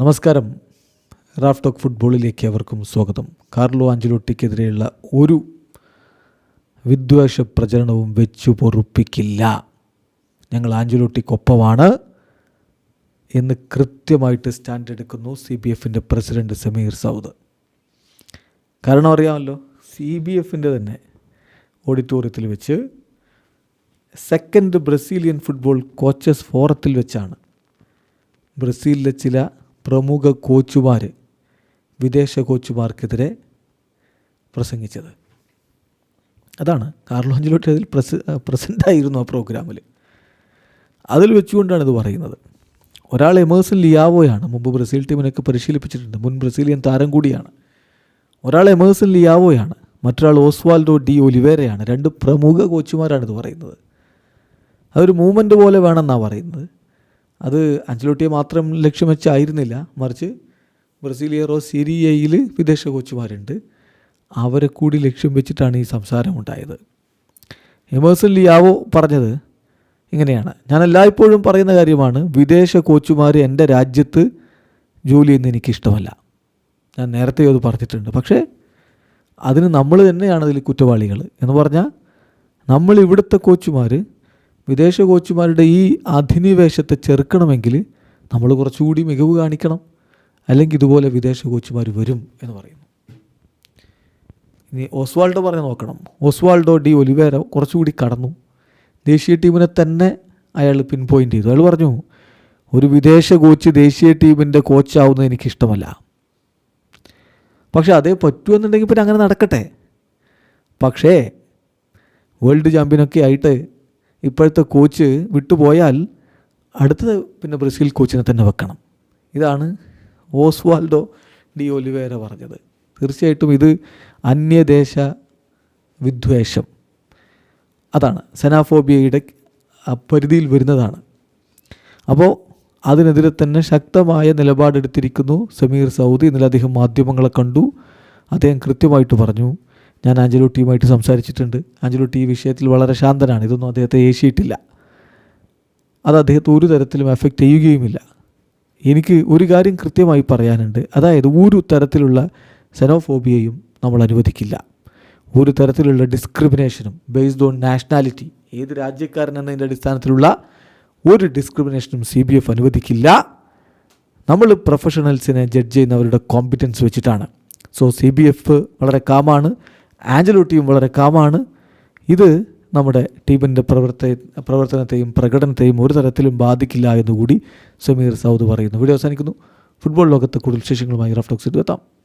നമസ്കാരം. Raf talk ഫുട്ബോളിലേക്ക് അവർക്കും സ്വാഗതം. കാർലോ ആഞ്ചലോട്ടിക്കെതിരെയുള്ള ഒരു വിദ്വേഷ പ്രചരണവും വെച്ചു പൊറുപ്പിക്കില്ല. ഞങ്ങൾ ആഞ്ചലോട്ടിക്കൊപ്പമാണ് എന്ന് കൃത്യമായിട്ട് സ്റ്റാൻഡ് എടുക്കുന്നു സി ബി എഫിന്റെ പ്രസിഡന്റ് സമീർ സൗദ്. കാരണം അറിയാമല്ലോ സി ബി എഫിന്റെ തന്നെ ഓഡിറ്റോറിയത്തിൽ വെച്ച് സെക്കൻഡ് ബ്രസീലിയൻ ഫുട്ബോൾ കോച്ചസ് ഫോറത്തിൽ വെച്ചാണ്. ബ്രസീലിലെ ചില പ്രമുഖ കോച്ചുമാർ വിദേശ കോച്ചുമാർക്കെതിരെ പ്രസംഗിച്ചത്. അതാണ് കാർലോ അഞ്ചലോട്ടി അതിൽ പ്രസ പ്രസന്റായിരുന്നു ആ പ്രോഗ്രാമിൽ അതിൽ വെച്ചുകൊണ്ടാണ് ഇത് പറയുന്നത്. ഒരാൾ എമേഴ്സൺ ലിയാവോയാണ് മുമ്പ് ബ്രസീൽ ടീമിനൊക്കെ പരിശീലിപ്പിച്ചിട്ടുണ്ട് മുൻ ബ്രസീലിയൻ താരം കൂടിയാണ്. ഒരാൾ എമേഴ്സൺ ലിയാവോയാണ് മറ്റൊരാൾ ഓസ്വാൽഡോ ഡി ഒലിവേരയാണ് രണ്ട് പ്രമുഖ കോച്ചുമാരാണ് ഇത് പറയുന്നത്. അതൊരു മൂവ്മെന്റ് പോലെ വേണമെന്നാണ് പറയുന്നത്. അത് അഞ്ചലോട്ടിയെ മാത്രം ലക്ഷ്യം വെച്ചായിരുന്നില്ല. മറിച്ച് ബ്രസീലിയറോ സിരിയയിൽ വിദേശ കോച്ചുമാരുണ്ട്. അവരെ കൂടി ലക്ഷ്യം വെച്ചിട്ടാണ് ഈ സംസാരം ഉണ്ടായത് എമേഴ്സൺ ലിയാവോ പറഞ്ഞത് ഇങ്ങനെയാണ്. ഞാൻ എല്ലായ്പ്പോഴും പറയുന്ന കാര്യമാണ് വിദേശ കോച്ചുമാർ എന്റെ രാജ്യത്ത് ജോലി ചെയ്യുന്ന എനിക്കിഷ്ടമല്ല. ഞാൻ നേരത്തെ അത് പറഞ്ഞിട്ടുണ്ട്. പക്ഷേ അതിന് നമ്മൾ തന്നെയാണ് അതിൽ കുറ്റവാളികൾ എന്ന് പറഞ്ഞാൽ നമ്മൾ ഇവിടുത്തെ കോച്ചുമാർ വിദേശ കോച്ചുമാരുടെ ഈ അധിനിവേശത്തെ ചെറുക്കണമെങ്കിൽ നമ്മൾ കുറച്ചുകൂടി മികവ് കാണിക്കണം. അല്ലെങ്കിൽ ഇതുപോലെ വിദേശ കോച്ചുമാർ വരും എന്ന് പറയുന്നു. ഇനി ഓസ്വാൾഡോ പറഞ്ഞ് നോക്കണം. ഓസ്വാൾഡോ ഡി ഒലിവേര കുറച്ചുകൂടി കടന്നു. ദേശീയ ടീമിനെ തന്നെ അയാൾ പിൻ പോയിന്റ് ചെയ്തു. അയാൾ പറഞ്ഞു ഒരു വിദേശ കോച്ച് ദേശീയ ടീമിന്റെ കോച്ചാവുന്നത് എനിക്കിഷ്ടമല്ല. പക്ഷേ അതേ പറ്റുമെന്നുണ്ടെങ്കിൽ പിന്നെ അങ്ങനെ നടക്കട്ടെ. പക്ഷേ വേൾഡ് ചാമ്പ്യനൊക്കെ ആയിട്ട് ഇപ്പോഴത്തെ കോച്ച് വിട്ടുപോയാൽ അടുത്തത് പിന്നെ ബ്രസീൽ കോച്ചിനെ തന്നെ വെക്കണം. ഇതാണ് ഓസ്വാൾഡോ ഡി ഒലിവേര പറഞ്ഞത്. തീർച്ചയായിട്ടും ഇത് അന്യദേശ വിദ്വേഷം. അതാണ് സെനാഫോബിയയുടെ പരിധിയിൽ വരുന്നതാണ്. അപ്പോൾ അതിനെതിരെ തന്നെ ശക്തമായ നിലപാടെടുത്തിരിക്കുന്നു സമീർ സൗദി. ഇന്നലെ അദ്ദേഹം മാധ്യമങ്ങളെ കണ്ടു. അദ്ദേഹം കൃത്യമായിട്ട് പറഞ്ഞു. ഞാൻ ആഞ്ചലോട്ടിയുമായിട്ട് സംസാരിച്ചിട്ടുണ്ട്. ആഞ്ചലോട്ടി ഈ വിഷയത്തിൽ വളരെ ശാന്തനാണ്. ഇതൊന്നും അദ്ദേഹത്തെ ഏശിയിട്ടില്ല. അത് അദ്ദേഹത്തെ ഒരു തരത്തിലും എഫക്റ്റ് ചെയ്യുകയുമില്ല. എനിക്ക് ഒരു കാര്യം കൃത്യമായി പറയാനുണ്ട്. അതായത് ഒരു തരത്തിലുള്ള സെനോഫോബിയയും നമ്മൾ അനുവദിക്കില്ല. ഒരു തരത്തിലുള്ള ഡിസ്ക്രിമിനേഷനും ബേസ്ഡ് ഓൺ നാഷണാലിറ്റി ഏത് രാജ്യക്കാരൻ എന്നതിന്റെ അടിസ്ഥാനത്തിലുള്ള ഒരു ഡിസ്ക്രിമിനേഷനും സി ബി എഫ് അനുവദിക്കില്ല. നമ്മൾ പ്രൊഫഷണൽസിനെ ജഡ്ജ് ചെയ്യുന്നവരുടെ കോമ്പിറ്റൻസ് വെച്ചിട്ടാണ്. സോ സി ബി എഫ് വളരെ കാമാണ് ആഞ്ചലോട്ടിയും വളരെ കാമാണ്. ഇത് നമ്മുടെ ടീമിന്റെ പ്രവർത്ത പ്രവർത്തനത്തെയും പ്രകടനത്തെയും ഒരു തരത്തിലും ബാധിക്കില്ല എന്നുകൂടി സമീർ സൗദ് പറയുന്നു. വീഡിയോ അവസാനിക്കുന്നു. ഫുട്ബോൾ ലോകത്ത് കൂടുതൽ വിശേഷങ്ങളുമായി റഫ്ലോക്സിറ്റ് എത്താം